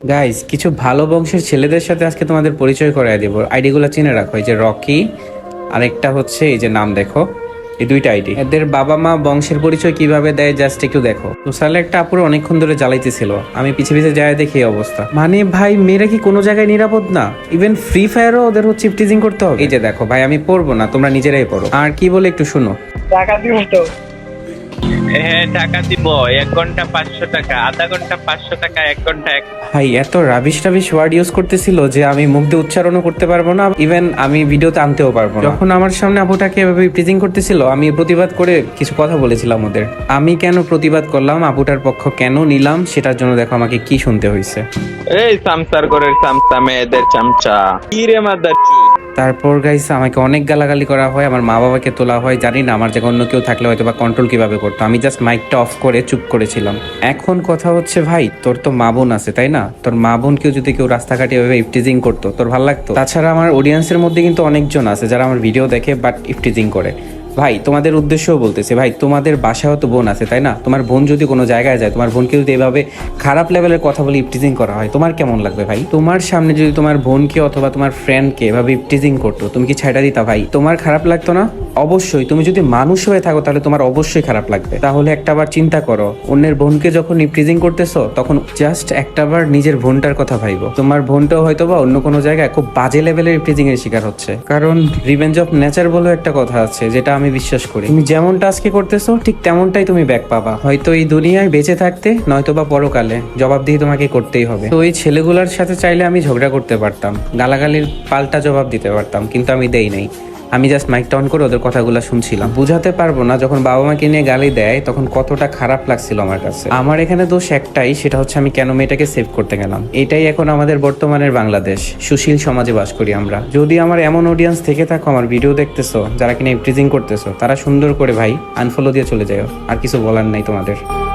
Guys কিছু ভালো বংশের ছেলেদের সাথে আজকে তোমাদের পরিচয় করায় দেবো। আইডিগুলো চিনে রাখো, এই যে রকি, আরেকটা হচ্ছে এই যে নাম দেখো, এই দুইটা আইডি। এদের বাবা মা বংশের পরিচয় কীভাবে দেয় জাস্ট একটু দেখো। সোশ্যালে একটা আপুর অনেকক্ষণ ধরে জ্বালাইতেছিল, আমি পিছে পিছে যায় দেখি এই অবস্থা। মানে ভাই, মেয়েরা কি কোনো জায়গায় নিরাপদ না? ইভেন ফ্রি ফায়ারও ওদের হচ্ছে করতে হবে। এই যে দেখো ভাই, আমি পড়ব না, তোমরা নিজেরাই পড়ো। আর কি বলে একটু শুনো। টাকা দিব তো। হ্যাঁ টাকা দিব এক ঘণ্টা পাঁচশো টাকা আধা ঘণ্টা পাঁচশো টাকা এক ঘণ্টা এক ভাই এত রাবিশ রাবিশ ওয়ার্ড ইউজ করতেছিল যে আমি মুখ দিয়ে উচ্চারণও করতে পারব না ইভেন আমি ভিডিওতে আনতেও পারব না। যখন আমার সামনে আপুটাকে এভাবে প্রিজিং করতেছিল আমি প্রতিবাদ করে কিছু কথা বলেছিলাম ওদের। আমি কেন প্রতিবাদ করলাম আপুটার পক্ষ কেন নিলাম সেটার জন্য দেখো আমাকে কি শুনতে হয়েছে এই সামসার করে চামচা। কি রে মাদার তারপর গাইস আমাকে অনেক গালাগালি করা হয়, আমার মা বাবাকে তোলা হয়, জানি না, আমার জায়গায় অন্য কেউ থাকলে হয়তো বা কন্ট্রোল কীভাবে করতো। আমি জাস্ট মাইকটা অফ করে চুপ করেছিলাম। এখন কথা হচ্ছে, ভাই, তোর তো মা বোন আছে, তাই না? তোর মা বোনকেও যদি কেউ রাস্তাঘাটে এভাবে ইফটিজিং করতো, তোর ভালো লাগতো? তাছাড়া আমার অডিয়েন্সের মধ্যে কিন্তু অনেকজন আছে যারা আমার ভিডিও দেখে বাট ইফটিজিং করে। ভাই, তোমাদের উদ্দেশ্যও বলতেছে, ভাই, তোমাদের বাসায়ও তো বোন আছে, তাই না? তোমার বোন যদি কোনো জায়গায় যায়, তোমার বোনকে যদি এভাবে খারাপ লেভেলের কথা বলে ইফটিজিং করা হয়, তোমার কেমন লাগবে ভাই? তোমার সামনে যদি তোমার বোনকে অথবা তোমার ফ্রেন্ডকে এভাবে ইফটিজিং করতো, তুমি কি ছাইটা দিতা ভাই? তোমার খারাপ লাগতো না? অবশ্যই, তুমি যদি মানুষ হয়ে থাকো তাহলে তোমার অবশ্যই খারাপ লাগবে। তাহলে একটাবার চিন্তা করো, অন্যের বোনকে যখন ইফটিজিং করতেছো, তখন জাস্ট একটাবার নিজের বোনটার কথা ভাইবো। তোমার বোনটাও হয়তো বা অন্য কোনো জায়গায় খুব বাজে লেভেলের ইফটিজিং এর শিকার হচ্ছে। কারণ রিভেঞ্জ অফ নেচার বলে একটা কথা আছে, যেটা আমি বিশ্বাস করি। তুমি যেমনটা আজকে করতেছো, ঠিক তেমনটাই তুমি ব্যাক পাবা। হয়তো এই দুনিয়ায় বেঁচে থাকতে নয়তো বা পরকালে জবাবদিহি তোমাকে করতেই হবে। তো এই ছেলেগুলোর সাথে চাইলে আমি ঝগড়া করতে পারতাম। গালাগালির পাল্টা জবাব দিতে পারতাম, কিন্তু আমি দেই নাই। আমি জাস্ট মাইকটা অন করে ওদের কথাগুলো শুনছিলাম। বুঝাতে পারব না, যখন বাবা মাকে নিয়ে গালি দেয়, তখন কতটা খারাপ লাগছিল আমার কাছে। আমার এখানে দোষ একটাই, সেটা হচ্ছে আমি কেন মেয়েটাকে সেভ করতে গেলাম। এটাই এখন আমাদের বর্তমানের বাংলাদেশ। সুশীল সমাজে বাস করি আমরা। যদি আমার এমন অডিয়েন্স থেকে থাকো, আমার ভিডিও দেখতেছো, যারা কিনা ইফটিজিং করতেছো, তারা সুন্দর করে ভাই আনফলো দিয়ে চলে যাও আর কিছু বলার নাই তোমাদের।